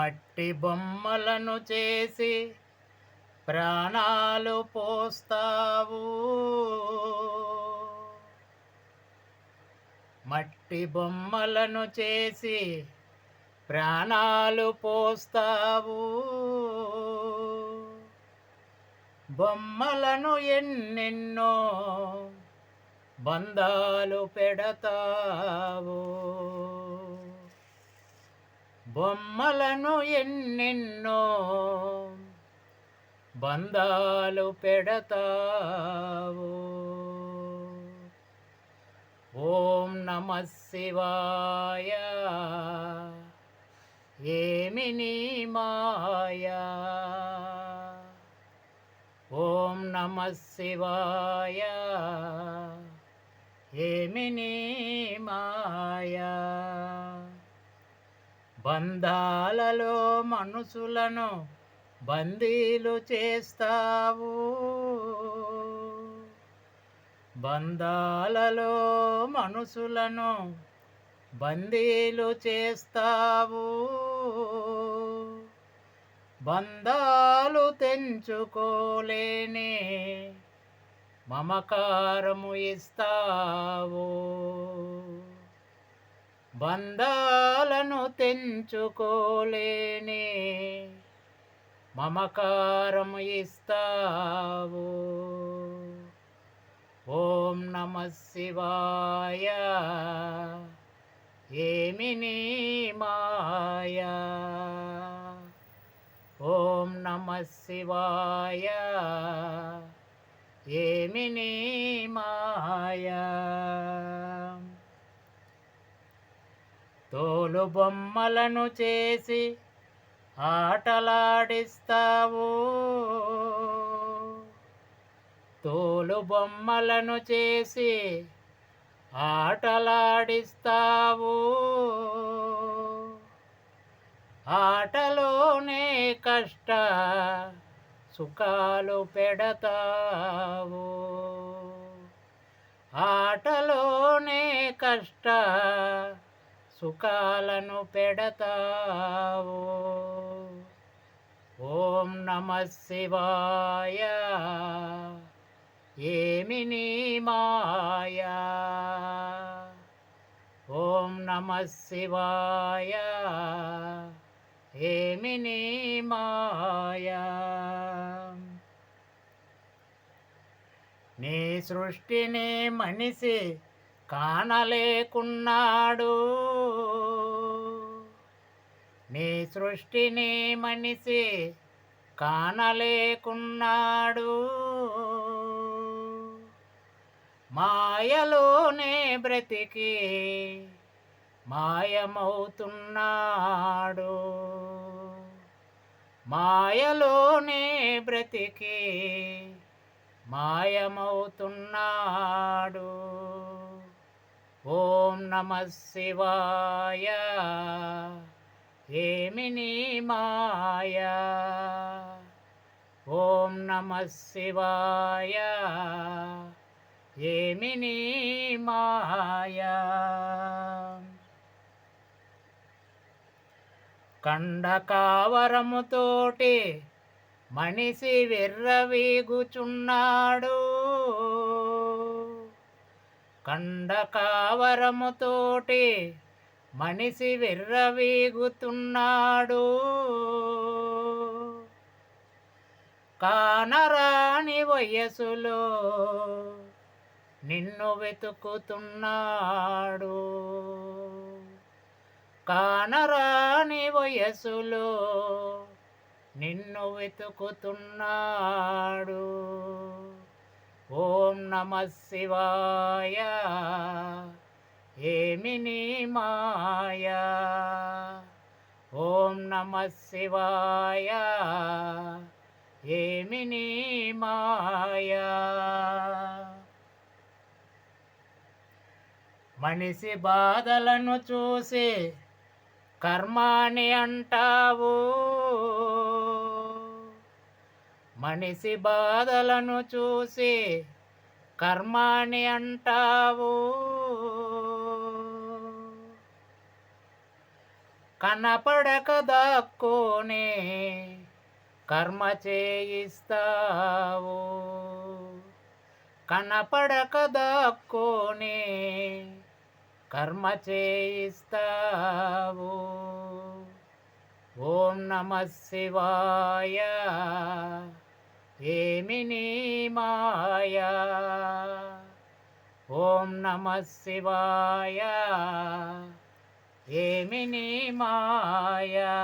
మట్టి బొమ్మలను చేసి ప్రాణాలు పోస్తావు. మట్టి బొమ్మలను చేసి ప్రాణాలు పోస్తావు. బొమ్మలను ఎన్నెన్నో బంధాలు పెడతావు. బొమ్మలను ఎన్నెన్నో బంధాలు పెడతావు. ఓం నమ శివాయ. ఏమి నీ మాయా? ఓం నమ శివాయ. ఏమి నీ మాయా? బంధాలలో మనుషులను బందీలు చేస్తావు. బంధాలలో మనుషులను బందీలు చేస్తావు. బంధాలు తెంచుకోలేని మమకారము ఇస్తావు. బంధాలను తెంచుకోలేని. మమకారము ఇస్తావు. ఓం నమ శివాయ. ఏమి నీ మాయా? ఓం నమ శివాయ. ఏమి మాయా? తోలు బొమ్మలను చేసి ఆటలాడిస్తావు. తోలు బొమ్మలను చేసి ఆటలాడిస్తావు. ఆటలోనే కష్ట సుఖాలు పెడతావు. ఆటలోనే కష్ట సుఖాలను పెడతావు. ఓం నమ శివాయ. ఏమి నీ మాయా? ఓం నమ శివాయ. ఏమి నీ మాయా? నీ సృష్టిని మనిషి కానలేకున్నాడు. నీ సృష్టిని మనిషి కానలేకున్నాడు. మాయలోనే బ్రతికి మాయమవుతున్నాడు. మాయలోనే బ్రతికి మాయమవుతున్నాడు. ఓం నమ శివాయ. ఏమిని మాయ? ఓం నమ శివాయ. ఏమిని మాయ? కండకావరముతోటి మనిషి విర్రవీగుచున్నాడు. కండకావరముతోటి మనిషి విర్రవీగుతున్నాడు. కానరాని వయసులో నిన్ను వెతుకుతున్నాడు. కానరాని వయసులో నిన్ను వెతుకుతున్నాడు. ఓం నమ శివాయ. ఏమిని మాయ? ఓం నమ శివాయ. ఏమిని మాయ? మనిషి బాధలను చూసి కర్మాని అంటావు. మనిషి బాధలను చూసి కర్మాని అంటావు. కనపడక దాక్కోనే కర్మ చేయిస్తావు. కనపడక దాక్కోనే కర్మ చేయిస్తావు. ఓం నమ శివాయ. ఏమి నీ మాయా? ఓం నమ శివాయ. ఏమి నీ మాయా?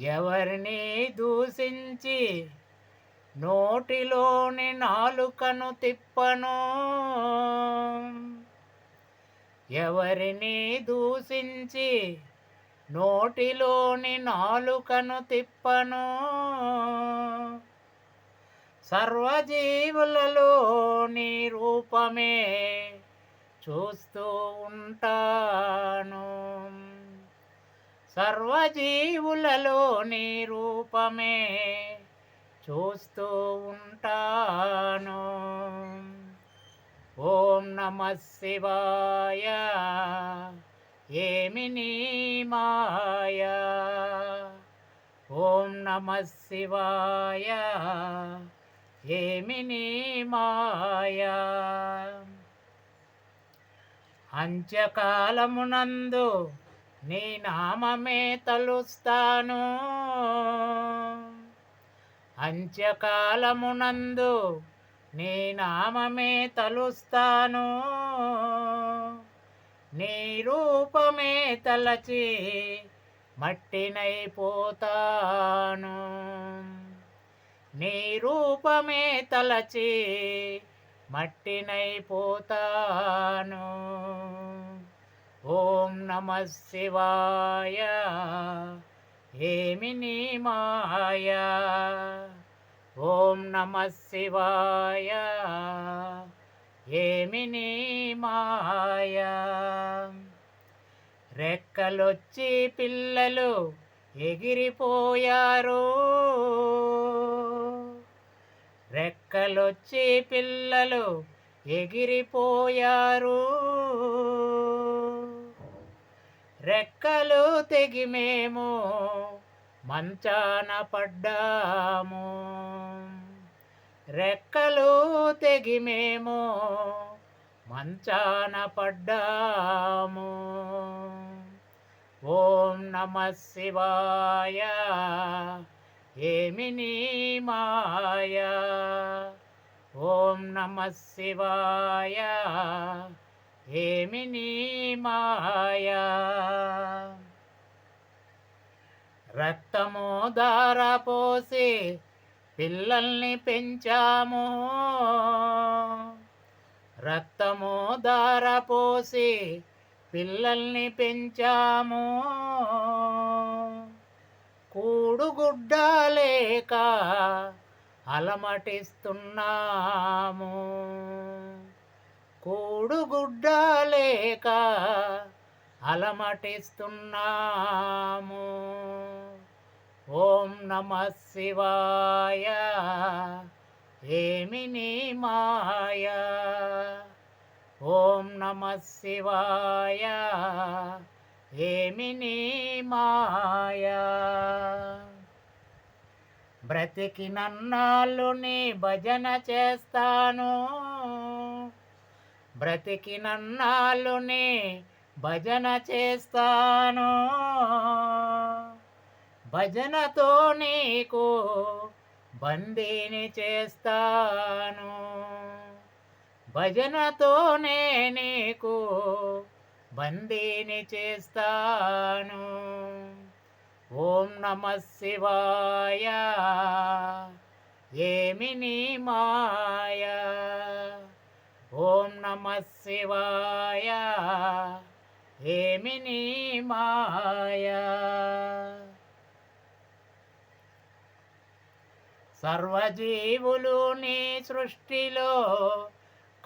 ఎవరిని దూషించి నోటిలోని నాలుకను తిప్పను? ఎవరిని దూషించి నోటిలోని నాలుకను తిప్పను. సర్వజీవులలో నీ రూపమే చూస్తూ ఉంటాను. సర్వజీవులలో నీ రూపమే చూస్తూ ఉంటాను. ఓం నమ శివాయ. ఏమి నీ మాయా? ఓం నమ శివాయ. ఏమి నీ మాయా? అంత్యకాలమునందు నీ నామమే తలుస్తాను. అంత్యకాలమునందు నీ నామమే తలుస్తాను. నీ రూపమే తలచి మట్టినైపోతాను. నీ రూపమే తలచి మట్టినైపోతాను. ఓం నమ శివాయ. ఏమి నీ మాయా? ఓం నమ శివాయ. ఏమి నీ మాయా? రెక్కలొచ్చి పిల్లలు ఎగిరిపోయారు? రెక్కలొచ్చి పిల్లలు ఎగిరిపోయారు? రెక్కలు తెగి మేము మంచాన పడ్డాము. రెక్కలు తెగి మేము మంచాన పడ్డాము. ఓం నమ శివాయ ఏమి నీ మాయా? ఓం నమ శివాయ ఏమి నీ మాయా? రక్తము దార పోసి పిల్లల్ని పెంచాము. రక్తము దార పోసి పిల్లల్ని పెంచాము. కూడుగుడ్డ లేక అలమటిస్తున్నాము. కూడుగుడ్డ లేక అలమటిస్తున్నాము. ఓం నమ శివాయ. ఏమిని మాయ? ఓం నమ శివాయ. ఏమిని మాయ? బ్రతికి నన్నాళ్ళు నీ భజన చేస్తాను. బ్రతికి నన్నాళ్ళు నీ భజన చేస్తాను. భజనతో నీకు బందీని చేస్తాను. భజనతోనే నీకు బందీని చేస్తాను. ఓం నమ శివాయ. ఏమి నీ మాయ? ఓం నమ శివాయ. ఏమి నీ మాయా? సర్వజీవులు నీ సృష్టిలో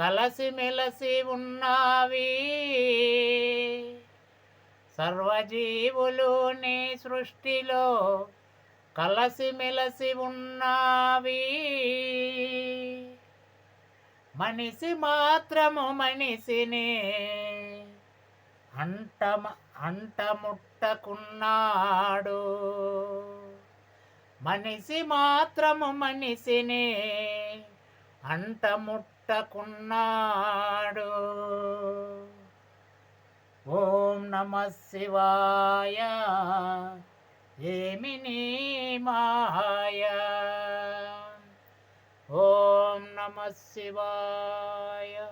కలసిమెలసి ఉన్నావి. సర్వజీవులు నీ సృష్టిలో కలసిమెలసి ఉన్నావి. మనిషి మాత్రము మనిషిని అంట అంటముట్టకున్నాడు. మనిషి మాత్రము మనిషిని. అంటముట్టకున్నాడు ఓం నమ శివాయ. ఏమి నీ మాయ? ఓం నమ శివాయ.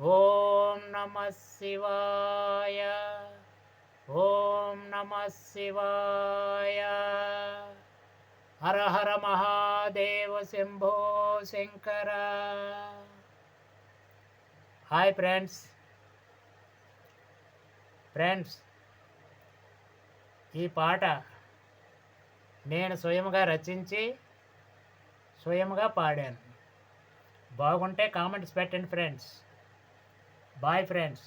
ఓం నమ శివాయ. ఓం నమ శివాయ. Hara Hara Mahadeva Shambho Shankara. Hi friends friends ఈ పాట నేను స్వయంగా రచించి స్వయంగా పాడాను. బాగుంటే కామెంట్స్ పెట్టండి ఫ్రెండ్స్ బాయ్ ఫ్రెండ్స్